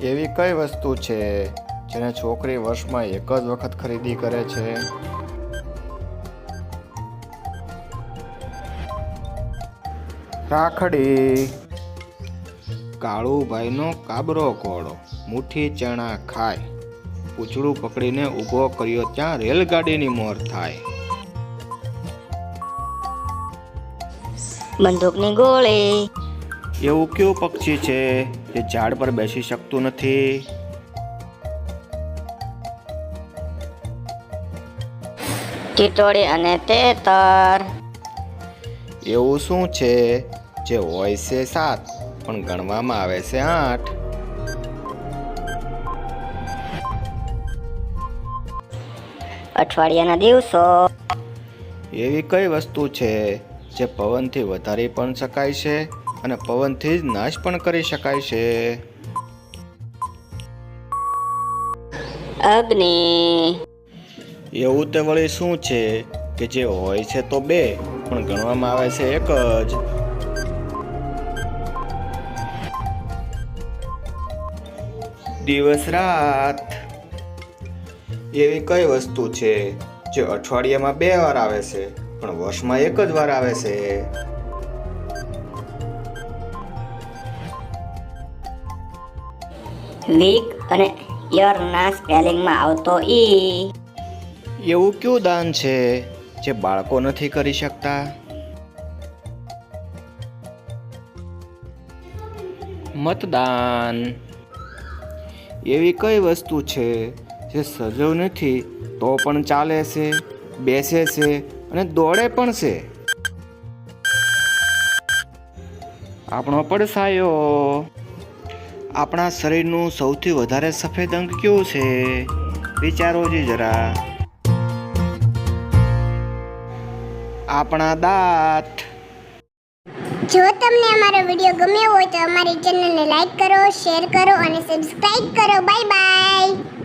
એવી કઈ વસ્તુ છે જેને છોકરી વર્ષમાં એક જ વખત ખરીદી કરે છે? રાખડી. કાળુભાઈનો કાબરો ઘોડો મુઠ્ઠી ચણા ખાય. પૂછડું પકડીને ઊભો કર્યો ત્યાં રેલગાડીની મોર થાય. બંદૂકની ગોળી. એવું કયું પક્ષી છે જે ઝાડ પર બેસી શકતું નથી? ટીટોળી અને તેતર. એવું શું છે જે હોય છે સાત પણ ગણવામાં આવે છે આઠ? અઠવાડિયાના દિવસો. એવી કઈ વસ્તુ છે જે પવનથી વધારી પણ શકાય છે? અને પવનથી જ નાશ પણ કરી શકાય છે. અગ્નિ. એવું તે વળી શું છે? કે જે હોય છે તો બે પણ ગણવામાં આવે છે એક જ. દિવસ રાત. એવી કઈ વસ્તુ છે જે અઠવાડિયામાં બે વાર આવે છે પણ વર્ષમાં એક જ વાર આવે છે? વીક અને યરના સ્પેલિંગમાં આવતો ઈ. એવું કયું દાન છે જે બાળકો નથી કરી શકતા? મતદાન. એવી કઈ વસ્તુ છે જે સજવ નથી તો પણ ચાલે છે, બેસે છે અને દોડે પણ છે? આપણો પડસાયો. આપણા શરીરનું સૌથી વધારે સફેદ અંગ કયું છે? વિચારો જે જરા. આપણા દાંત. જો તમને અમારો વીડિયો ગમ્યો હોય તો અમારી ચેનલને લાઈક કરો, શેર કરો અને સબસ્ક્રાઇબ કરો. Bye bye.